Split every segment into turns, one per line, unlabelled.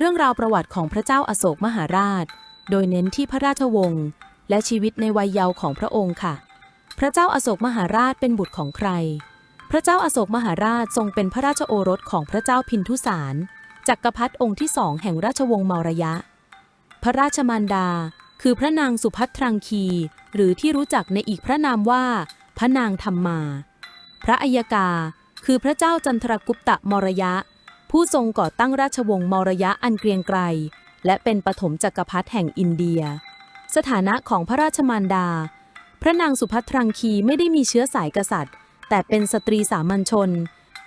เรื่องราวประวัติของพระเจ้าอาโศกมหาราช โดยเน้นที่พระราชวงศ์และชีวิตในวัยเยาว์ของพระองค์ค่ะ พระเจ้าอาโศกมหาราชเป็นบุตรของใคร พระเจ้าอาโศกมหาราชทรงเป็นพระราชโอรสของพระเจ้าพินทุสารจักรพรรดิองค์ที่สองแห่งราชวงศ์มารยะ พระราชมารดา คือพระนางสุภัทรังคี หรือที่รู้จักในอีกพระนามว่า พระนางธรรมาพระอัยกา คือพระเจ้าจันทรกุปตะมรยะ ผู้ทรงก่อตั้งราชวงศ์มรยะอันเกรียงไกร และเป็นปฐมจักรพรรดิแห่งอินเดีย สถานะของพระราชมารดา พระนางสุภัทรังคีไม่ได้มีเชื้อสายกษัตริย์ แต่เป็นสตรีสามัญชน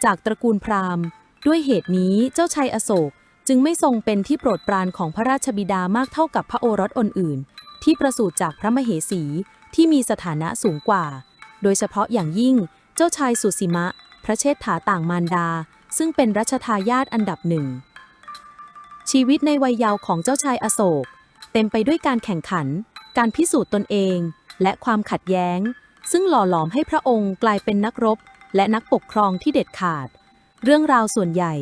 จากตระกูลพราหมณ์ ด้วยเหตุนี้เจ้าชายอโศกจึงไม่ทรงเป็นที่โปรดปรานของพระราชบิดามากเท่ากับพระโอรสอื่นๆ ที่ประสูติจากพระมเหสีที่มีสถานะสูงกว่า โดยเฉพาะอย่างยิ่งเจ้าชายสุสีมะ พระเชษฐาต่างมารดา ซึ่งเป็นรัชทายาทอันดับหนึ่ง ชีวิตในวัยเยาว์ของเจ้าชายอโศก เต็มไปด้วยการแข่งขัน การพิสูจน์ตนเอง และความขัดแย้ง ซึ่งหล่อหลอมให้พระองค์กลายเป็นนักรบ และนักปกครองที่เด็ดขาด เรื่องราวส่วนใหญ่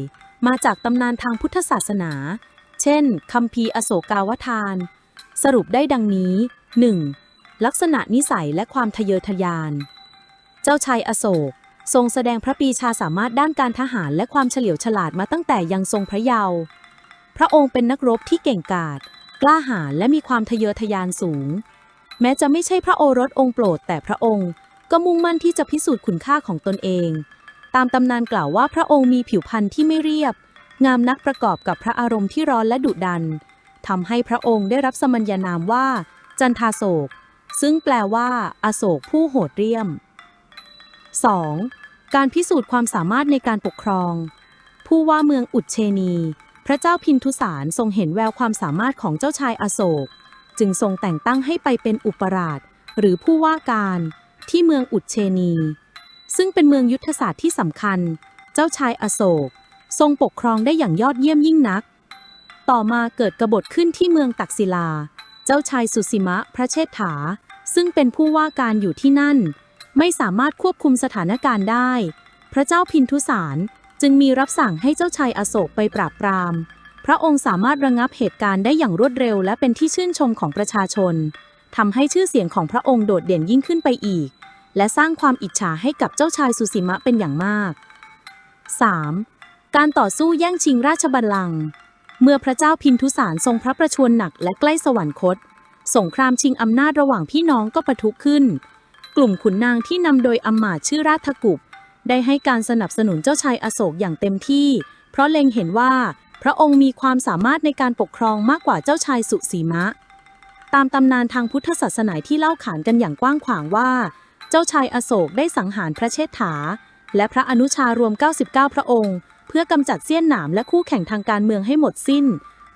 มาจากตำนานทางพุทธศาสนา เช่นคัมภีร์อโศกาวทาน สรุปได้ดังนี้ 1. ลักษณะนิสัยและความทะเยอทะยาน เจ้าชายอโศก ทรงแสดงพระปีชาสามารถด้านการทหารและความเฉลียวฉลาดมาตั้งแต่ยังทรงพระเยาว์ พระองค์เป็นนักรบที่เก่งกาจ กล้าหาญและมีความทะเยอทะยานสูง แม้จะไม่ใช่พระโอรสองค์โปรด แต่พระองค์ก็มุ่งมั่นที่จะพิสูจน์คุณค่าของตนเอง ตามตำนานกล่าวว่าพระองค์มีผิวพรรณที่ไม่เรียบ งามนักประกอบกับพระอารมณ์ที่ร้อนและดุดันทำให้พระองค์ได้รับสมัญญานามว่า จันทาโศก ซึ่งแปลว่า อโศกผู้โหดเรี่ยม 2. การพิสูจน์ความสามารถในการปกครอง ผู้ว่าเมืองอุดเชนี พระเจ้าพินทุสารทรงเห็นแววความสามารถของเจ้าชายอโศก จึงทรงแต่งตั้งให้ไปเป็นอุปราช หรือผู้ว่าการที่เมืองอุดเชนี ซึ่งเป็นเมืองยุทธศาสตร์ที่สำคัญ เจ้าชายอโศก ทรงปกครองได้อย่างยอดเยี่ยมยิ่งนัก ต่อมาเกิดกบฏขึ้นที่เมืองตักศิลา เจ้าชายสุสิมะพระเชษฐา ซึ่งเป็นผู้ว่าการอยู่ที่นั่น ไม่สามารถควบคุมสถานการณ์ได้ พระเจ้าพินทุสารจึงมีรับสั่งให้เจ้าชายอโศกไปปราบปราม พระองค์สามารถระงับเหตุการณ์ได้อย่างรวดเร็ว และเป็นที่ชื่นชมของประชาชนทำให้ชื่อเสียงของพระองค์โดดเด่นยิ่งขึ้นไปอีก และสร้างความอิจฉาให้กับเจ้าชายสุสิมะเป็นอย่างมาก 3. การต่อสู้แย่งชิงราชบัลลังก์เมื่อพระเจ้าพินทุสารทรงพระประชวรหนักและใกล้สวรรคต สงครามชิงอำนาจระหว่างพี่น้องก็ปะทุขึ้น กลุ่มขุนนางที่นำโดยอำมาตย์ชื่อราชกุปได้ให้การสนับสนุนเจ้าชายอโศกอย่างเต็มที่ เพราะเล็งเห็นว่า พระองค์มีความสามารถในการปกครองมากกว่าเจ้าชายสุสีมะ ตามตำนานทางพุทธศาสนาที่เล่าขานกันอย่างกว้างขวางว่า เจ้าชายอโศกได้สังหารพระเชษฐา และพระอนุชารวม 99 พระองค์ เพื่อกำจัดเสี้ยนหนามและคู่แข่งทางการเมืองให้หมดสิ้น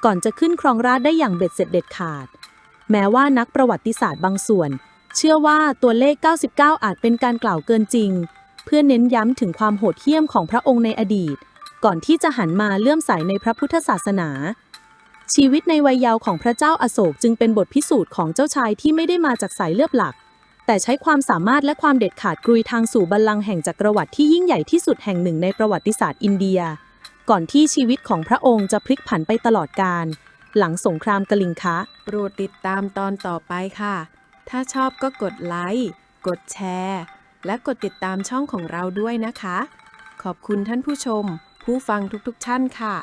ก่อนจะขึ้นครองราชได้อย่างเบ็ดเสร็จเด็ดขาด แม้ว่านักประวัติศาสตร์บางส่วน เชื่อว่าตัวเลข 99 อาจเป็นการกล่าวเกินจริง เพื่อเน้นย้ำถึงความโหดเหี้ยมของพระองค์ในอดีต ก่อนที่จะหันมาเลื่อมใสในพระพุทธศาสนา ชีวิตในวัยเยาว์ของพระเจ้าอโศกจึงเป็นบทพิสูจน์ของเจ้าชายที่ไม่ได้มาจากสายเลือดหลัก แต่ใช้ความสามารถและความเด็ดขาดกรุยทางสู่บัลลังก์แห่งจักรวรรดิที่ยิ่งใหญ่ที่สุดแห่งหนึ่งในประวัติศาสตร์อินเดีย ก่อนที่ชีวิตของพระองค์จะพลิกผันไปตลอดกาลหลังสงครามกลิงคะ
โปรดติดตามตอนต่อไปค่ะ ถ้าชอบก็กดไลค์ กดแชร์ และกดติดตามช่องของเราด้วยนะคะ ขอบคุณท่านผู้ชม ผู้ฟังทุกๆท่านค่ะ